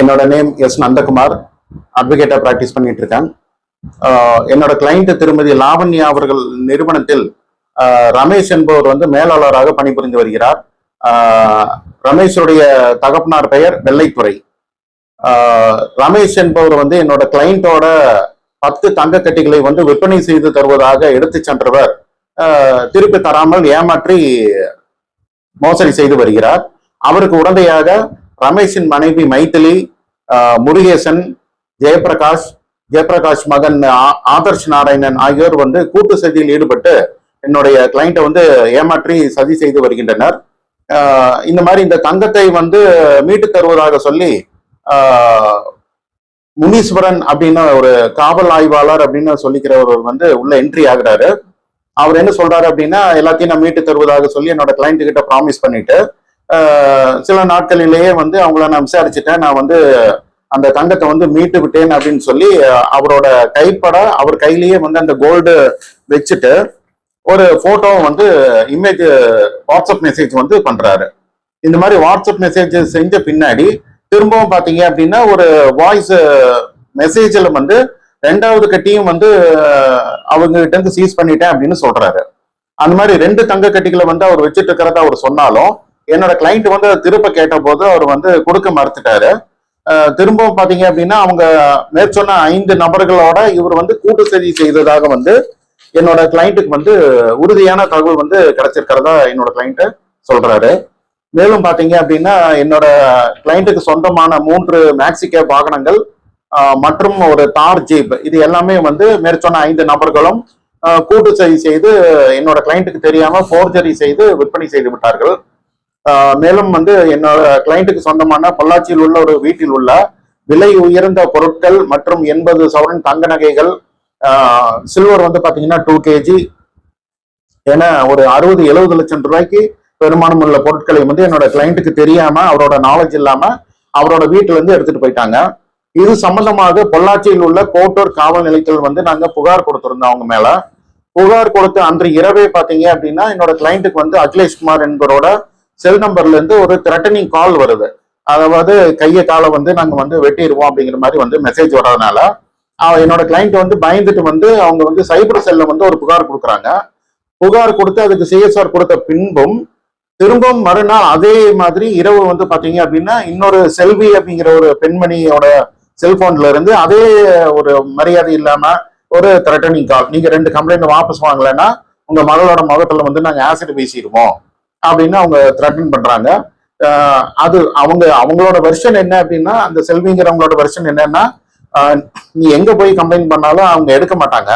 என்னோட name S Nandakumar. அட்வொகேட்டா practice பண்ணிட்டு இருக்கேன். என்னோட கிளைண்ட் திருமதி லாவண்யா அவர்கள் நிறுவனத்தில் ரமேஷ் என்பவர் வந்து மேலாளராக பணிபுரிந்து வருகிறார். ரமேஷுடைய தகப்பனார் பெயர் வெள்ளைத்துறை. ரமேஷ் என்பவர் வந்து என்னோட கிளைண்டோட பத்து தங்க கட்டிகளை வந்து விற்பனை செய்து தருவதாக எடுத்து சென்றவர். திருப்பி தராமல் ஏமாற்றி மோசடி செய்து வருகிறார். அவருக்கு உடந்தையாக ரமேஷின் மனைவி மைத்திலி முருகேசன் ஜெயபிரகாஷ் ஜெயபிரகாஷ் மகன் ஆ- ஆதர்ஷ் நாராயணன் ஆகியோர் வந்து கூட்டு சதியில் ஈடுபட்டு என்னுடைய கிளைண்ட்டை வந்து ஏமாற்றி சதி செய்து வருகின்றனர். இந்த மாதிரி இந்த தங்கத்தை வந்து மீட்டு தருவதாக சொல்லி முனீஸ்வரன் அப்படின்னு ஒரு காவல் ஆய்வாளர் அப்படின்னு சொல்லிக்கிறவர் வந்து உள்ள என்ட்ரி ஆகுறாரு. அவர் என்ன சொல்றாரு அப்படின்னா எல்லாத்தையும் நான் மீட்டு தருவதாக சொல்லி என்னோட கிளைண்ட் கிட்ட ப்ராமிஸ் பண்ணிட்டு சில நாட்களிலேயே வந்து அவங்கள நான் விசாரிச்சுட்டேன். நான் வந்து அந்த தங்கத்தை வந்து மீட்டு விட்டேன் அப்படின்னு சொல்லி அவரோட கைப்பட அவர் கையிலேயே வந்து அந்த கோல்டு வச்சுட்டு ஒரு போட்டோ வந்து இமேஜ் வாட்ஸ்அப் மெசேஜ் வந்து பண்றாரு. இந்த மாதிரி வாட்ஸ்அப் மெசேஜ் செஞ்ச பின்னாடி திரும்பவும் பாத்தீங்க அப்படின்னா ஒரு வாய்ஸ் மெசேஜில் வந்து ரெண்டாவது கட்டியும் வந்து அவங்க கிட்ட இருந்து சீஸ் பண்ணிட்டேன் அப்படின்னு சொல்றாரு. அந்த மாதிரி ரெண்டு தங்க கட்டிகளை வந்து அவர் வச்சுட்டு இருக்கிறத அவர் சொன்னாலும் என்னோட கிளைண்ட் வந்து திருப்ப கேட்ட போது அவர் வந்து கொடுக்க மறுத்துட்டாரு. திரும்பவும் பாத்தீங்க அப்படின்னா அவங்க மேற்சொன்ன ஐந்து நபர்களோட இவர் வந்து கூட்டு சதி செய்ததாக வந்து என்னோட கிளைண்ட்டுக்கு வந்து உறுதியான தகவல் வந்து கிடைச்சிருக்கிறதா என்னோட கிளைண்ட் சொல்றாரு. மேலும் பாத்தீங்க அப்படின்னா என்னோட கிளைண்ட்டுக்கு சொந்தமான மூன்று மேக்சிகே வாகனங்கள் மற்றும் ஒரு தார் ஜீப். இது எல்லாமே வந்து மேற்சொன்ன ஐந்து நபர்களும் கூட்டு சதி செய்து என்னோட கிளைண்ட்டுக்கு தெரியாம ஃபோர்ஜரி செய்து விற்பனை செய்து விட்டார்கள். மேலும் வந்து என்னோட கிளைண்ட்டுக்கு சொந்தமான பொள்ளாச்சியில் உள்ள ஒரு வீட்டில் உள்ள விலை உயர்ந்த பொருட்கள் மற்றும் எண்பது சவரன் தங்க நகைகள் சில்வர் வந்து பார்த்தீங்கன்னா டூ கேஜி என ஒரு அறுபது எழுபது லட்சம் ரூபாய்க்கு பெருமானம் உள்ள பொருட்களை வந்து என்னோட கிளைண்ட்டுக்கு தெரியாம அவரோட நாலேஜ் இல்லாம அவரோட வீட்டுல இருந்து எடுத்துட்டு போயிட்டாங்க. இது சம்பந்தமாக பொள்ளாச்சியில் உள்ள கோட்டூர் காவல் நிலையத்தில் வந்து நாங்க புகார் கொடுத்திருந்தோம் அவங்க மேல. புகார் கொடுத்து அன்று இரவே பாத்தீங்க அப்படின்னா என்னோட கிளைண்ட்டுக்கு வந்து அகிலேஷ் குமார் என்பவரோட செல் நம்பர்ல இருந்து ஒரு த்ரெட்டனிங் கால் வருது. அதாவது கையை காலை வந்து நாங்க வந்து வெட்டிடுவோம் அப்படிங்கிற மாதிரி வந்து மெசேஜ் வர்றதுனால என்னோட கிளைண்ட் வந்து பயந்துட்டு வந்து அவங்க வந்து சைபர் செல்ல வந்து ஒரு புகார் கொடுக்குறாங்க. புகார் கொடுத்து அதுக்கு சிஎஸ்ஆர் கொடுத்த பின்பும் திரும்பவும் மறுநாள் அதே மாதிரி இரவு வந்து பாத்தீங்க அப்படின்னா இன்னொரு செல்வி அப்படிங்கிற ஒரு பெண்மணியோட செல்போன்ல இருந்து அதே ஒரு மரியாதை இல்லாம ஒரு த்ரெட்டனிங் கால் நீங்க ரெண்டு கம்ப்ளைண்ட் வாபஸ் வாங்கலைன்னா உங்க மகளோட முகத்துல வந்து நாங்க ஆசிட் வீசிடுவோம். அப்படின்னு அவங்க த்ரெட்டன் பண்றாங்க. அது அவங்க அவங்களோட வெர்ஷன் என்ன அப்படின்னா அந்த செல்விங்கிறவங்களோட வெர்ஷன் என்னன்னா நீ எங்க போய் கம்ப்ளைண்ட் பண்ணாலும் அவங்க எடுக்க மாட்டாங்க.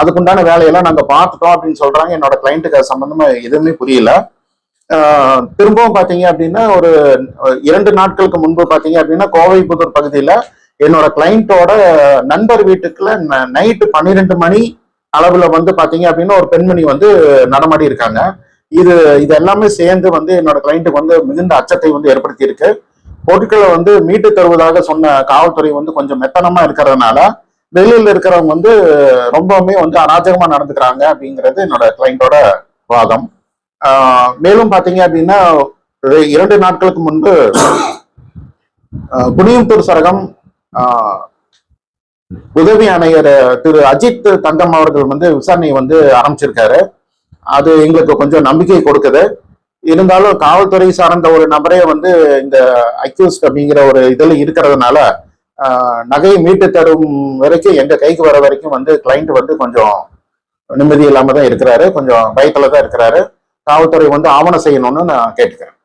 அதுக்குண்டான வேலையெல்லாம் நாங்க பார்த்துட்டோம் அப்படின்னு சொல்றாங்க. என்னோட கிளைண்ட்டுக்கு அது சம்பந்தமா எதுவுமே புரியல. திரும்பவும் பாத்தீங்க அப்படின்னா ஒரு இரண்டு நாட்களுக்கு முன்பு பாத்தீங்க அப்படின்னா கோவை புதூர் பகுதியில என்னோட கிளைண்ட்டோட நண்பர் வீட்டுக்குள்ள நைட்டு பன்னிரெண்டு மணி அளவுல வந்து பாத்தீங்க அப்படின்னா ஒரு பெண்மணி வந்து நடமாடி இருக்காங்க. இது இது எல்லாமே சேர்ந்து வந்து என்னோட கிளைண்ட்டுக்கு வந்து மிகுந்த அச்சத்தை வந்து ஏற்படுத்தி இருக்கு பொருட்களை வந்து மீட்டு தருவதாக சொன்ன காவல்துறை வந்து கொஞ்சம் மெத்தனமா இருக்கிறதுனால வெளியில இருக்கிறவங்க வந்து ரொம்பவுமே வந்து அராஜகமா நடந்துக்கிறாங்க அப்படிங்கிறது என்னோட கிளைண்டோட வாதம். மேலும் பாத்தீங்க அப்படின்னா இரண்டு நாட்களுக்கு முன்பு ஆஹ் சரகம் உதவி ஆணையர் திரு அஜித் தங்கம் அவர்கள் வந்து விசாரணை வந்து ஆரம்பிச்சிருக்காரு. அது எங்களுக்கு கொஞ்சம் நம்பிக்கை கொடுக்குது. இருந்தாலும் காவல்துறை சார்ந்த ஒரு நபரே வந்து இந்த அக்யூஸ்ட் அப்படிங்கிற ஒரு இதில் இருக்கிறதுனால நகையை மீட்டு தரும் வரைக்கும் எங்கள் கைக்கு வர வரைக்கும் வந்து கிளைண்ட் வந்து கொஞ்சம் நிம்மதி இல்லாமல் தான் இருக்கிறாரு. கொஞ்சம் பயத்தில் தான் இருக்கிறாரு. காவல்துறை வந்து ஆவணம் செய்யணும்னு நான் கேட்டுக்கிறேன்.